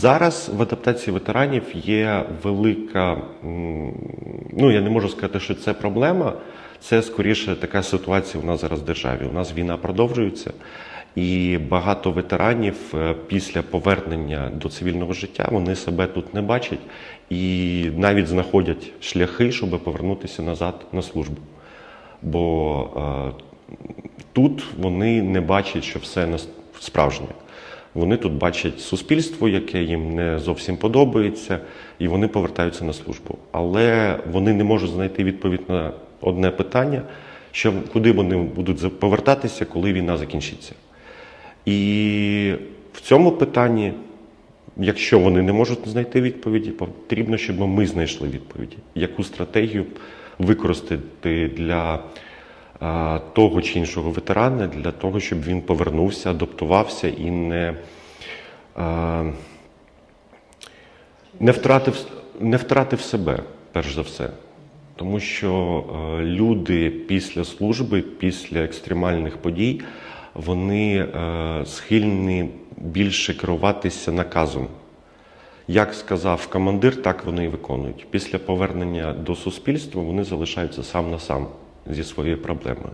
Зараз в адаптації ветеранів є велика, ну я не можу сказати, що це проблема. Це скоріше така ситуація у нас зараз в державі. У нас війна продовжується, і багато ветеранів е, після повернення до цивільного життя вони себе тут не бачать і навіть знаходять шляхи, щоб повернутися назад на службу. Бо е, тут вони не бачать, що все справжнє. Вони тут бачать суспільство, яке їм не зовсім подобається, і вони повертаються на службу. Але вони не можуть знайти відповідь на одне питання, що куди вони будуть повертатися, коли війна закінчиться. І в цьому питанні, якщо вони не можуть знайти відповіді, потрібно, щоб ми знайшли відповіді, яку стратегію використати для того чи іншого ветерана, для того, щоб він повернувся, адаптувався і не, не, втратив, не втратив себе, перш за все. Тому що е, люди після служби, після екстремальних подій, вони е, схильні більше керуватися наказом. Як сказав командир, так вони і виконують. Після повернення до суспільства вони залишаються сам на сам зі своєю проблемою.